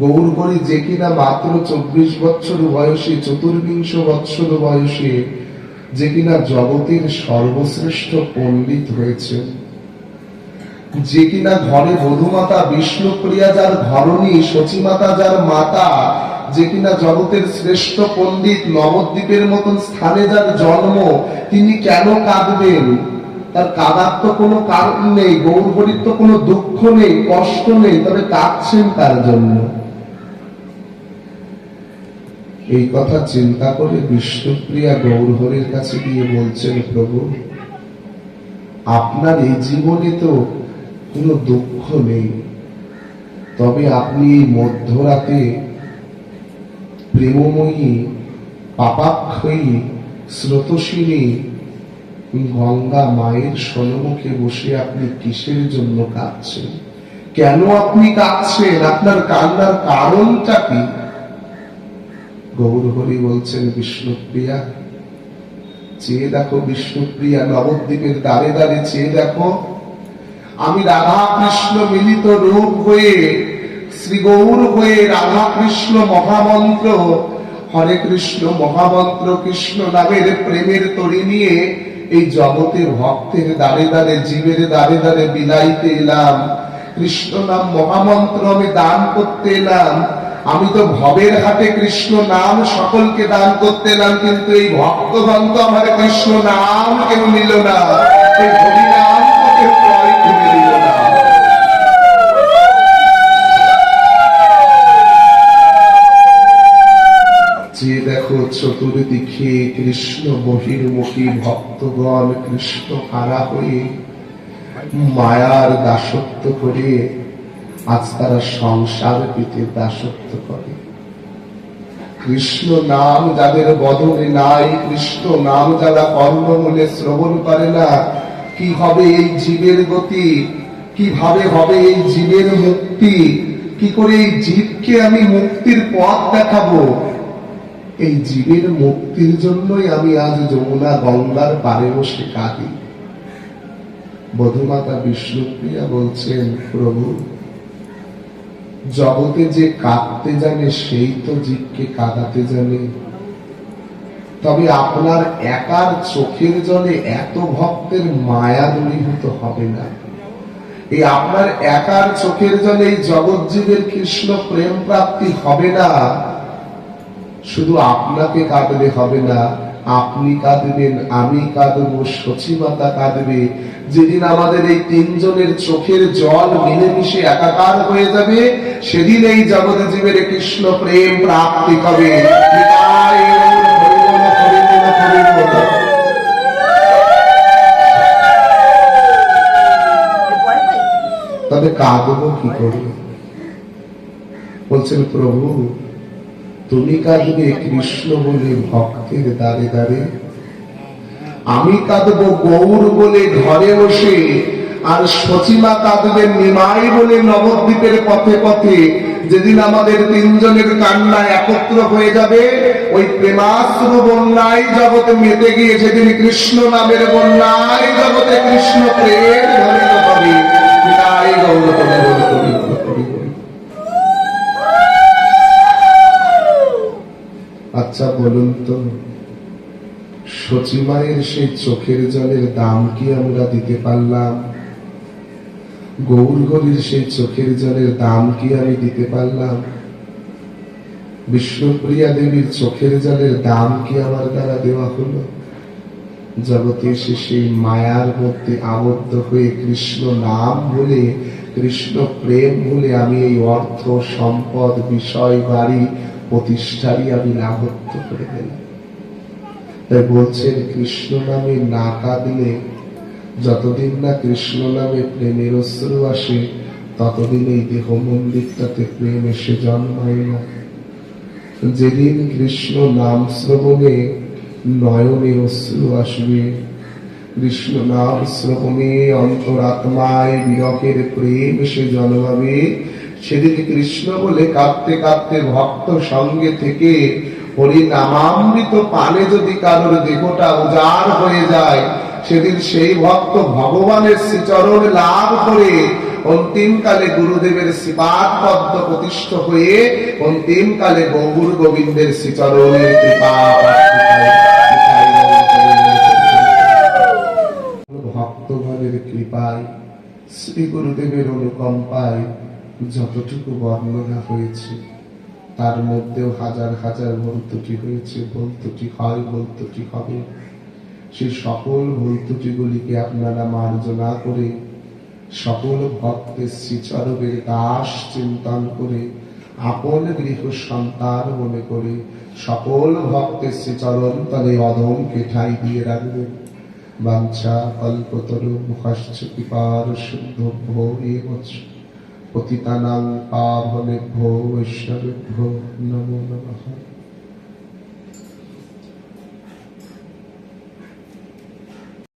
গৌর করি যে কিনা মাত্র চব্বিশ বছর বয়সে, চতুর্বিংশ বৎসর বয়সে যে কিনা জগতের সর্বশ্রেষ্ঠ পণ্ডিত হয়েছে। যে কিনা ঘরে বধুমাতা বিষ্ণুপ্রিয়া যার ধরণী সচিমাতা যার মাতা, যে কিনা জগতের শ্রেষ্ঠ পণ্ডিত, নবদ্বীপের মতন স্থানে যার জন্ম, তিনি কেন কাঁদবেন? তার কাদার তো কোনো কারণ নেই গৌরহরির তো কোনো দুঃখ নেই, কষ্ট নেই, তবে কাঁদছেন তার জন্য। এই কথা চিন্তা করে বিষ্ণুপ্রিয়া গৌরহরির কাছে গিয়ে বলছেন, প্রভু, আপনার এই জীবনে তো কোনো দুঃখ নেই। তবে আপনি এই মধ্যরাতে প্রেমময়ী, পাপাক্ষয়ী স্রোতসিনী গঙ্গা মায়ের সন্মুখে বসে আপনি কিসের জন্য কাঁদছেন? কেন আপনি কাঁদছেন? আপনার কান্নার কারণটা কি? গৌরহরি বলছেন, বিষ্ণুপ্রিয়া, চেয়ে দেখো বিষ্ণুপ্রিয়া, নবদ্বীপের দ্বারে দ্বারে চেয়ে দেখো। আমি রাধা কৃষ্ণ মিলিত রূপ হয়ে শ্রী গৌর হয়ে রাধা কৃষ্ণ মহামন্ত্র, হরে কৃষ্ণ মহামন্ত্র কৃষ্ণ নামের প্রেমের তরি নিয়ে এই জগতের ভক্তের দ্বারে দ্বারে, জীবের দ্বারে দ্বারে বিলাইতে এলাম। কৃষ্ণ নাম মহামন্ত্র আমি দান করতে এলাম। আমি তো ভবের হাতে কৃষ্ণ নাম সকলকে দান করতে এলাম, কিন্তু এই ভক্তগণ তো আমার কৃষ্ণ নাম কেউ নিল না। এই হরি নাম তো কেউ ক্রয় করে নিল না যে দেখো চতুর্দিকে কৃষ্ণ বহির্মুখী ভক্তগণ কৃষ্ণ হারা হয়ে মায়ার দাসত্ব করে আজ তারা সংসার পেতে দাসত্ব করে? কৃষ্ণ নাম যাদের বদলে নাই, কৃষ্ণ নাম যারা কর্ণমূলে শ্রবণ করে না, কি হবে এই জীবের গতি? কীভাবে হবে এই জীবের মুক্তি? কি করে এই জীবকে আমি মুক্তির পথ দেখাবো? এই জীবের মুক্তির জন্যই আমি আজ যমুনা গঙ্গার পারে বসে কাঁদি। বধুমাতা বিষ্ণুপ্রিয়া বলছেন, প্রভু, জগতে যে কাঁদতে জানে, সেই তো জীবকে কাঁদাতে জানে। তবে আপনার একার চোখের জলে এত ভক্তের মায়া দূরীভূত হবে না। এই আপনার একার চোখের জলে এই জগৎ জীবের কৃষ্ণ প্রেম প্রাপ্তি হবে না। শুধু আপনাকে কাঁদলে হবে না, আপনি কাঁদবেন, আমি কাঁদবো, সচিমাতা কাঁদবে। যেদিন আমাদের এই তিনজনের চোখের জল মিলেমিশে একাকার হয়ে যাবে সেদিন এই জগৎ জীবের কৃষ্ণ প্রেম প্রাপ্তি হবে। তবে কাঁদবো কি করে? বলছেন, প্রভু তুমি কাঁদবে কৃষ্ণ বলে ভক্তের দ্বারে দ্বারে। আমি কাঁদবো গৌর বলে ঘরে বসে, আর সচিমা কাঁদবে নিমাই বলে নবদ্বীপের পথে পথে। যেদিন আমাদের তিনজনের কান্না একত্র হয়ে যাবে, ওই প্রেমাশ্রু বন্যায় জগতে মেতে গিয়ে সেদিন কৃষ্ণ নামের বন্যায় জগতে কৃষ্ণ প্রেম হবে তাই গৌর কবি গৌর কবি গৌর কবি গৌর। আচ্ছা বলুন তো সেই চোখের জলের দাম কি আমরা দিতে পারলাম? সেই চোখের জলের দাম কি আমি দিতে পারলাম? বিষ্ণুপ্রিয়া দেবীর চোখের জলের দাম কি আমার দ্বারা দেওয়া হলো? জগতে এসে সেই মায়ার মধ্যে আবদ্ধ হয়ে কৃষ্ণ নাম বলে, কৃষ্ণ প্রেম বলে আমি এই অর্থ, সম্পদ, বিষয়, বাড়ি প্রতিষ্ঠারই আমি লাভত্ব করে দিলাম। তাই বলছেন, কৃষ্ণ নামে না কাঁদলে যতদিন না কৃষ্ণ নামে প্রেমের অশ্রু আসে, ততদিন এই দেহ মন্দিরটাতে প্রেম এসে জন্মায় না। যেদিন কৃষ্ণ নাম শ্রবণে নয়নে অশ্রু আসবে, কৃষ্ণ নাম শ্রবণে অন্তরাত্মায় বিরহের প্রেম এসে জন্মাবে সেদিন কৃষ্ণ বলে কাঁদতে কাঁদতে ভক্ত সঙ্গে থেকে হরি নামামৃত পানে যদি কারোর দেহটা উজাড় হয়ে যায়, সেদিন সেই ভক্ত ভগবানের শ্রীচরণ লাভ করে অন্তিমকালে গুরুদেবের শ্রীপাদ পদ্ম প্রতিষ্ঠ হয়ে অন্তিমকালে গৌর গোবিন্দের শ্রীচরণের কৃপা ভক্তগণের কৃপায় শ্রী গুরুদেবের অনুকম্পায় যতটুকু বর্ণনা হয়েছে, তার মধ্যেও হাজার হাজার ভুল ত্রুটি হয়েছে ভুল ত্রুটি হয় ভুল ত্রুটি হবে। সেই সকল ভুল ত্রুটিগুলিকে আপনারা মার্জনা করে, সকল ভক্তের শ্রীচরণের দাস চিন্তন করে, আপন গৃহ সন্তান মনে করে, সকল ভক্তের শ্রীচরণ তলে অদমকে ঠাই দিয়ে রাখবেন। বাঞ্ছা কল্পতরু মুখাশ্চ কৃপার শুদ্ধ ভো এবচ পতিতানাং পাবনেভ্যো বৈষ্ণবেভ্যো নমো নমঃ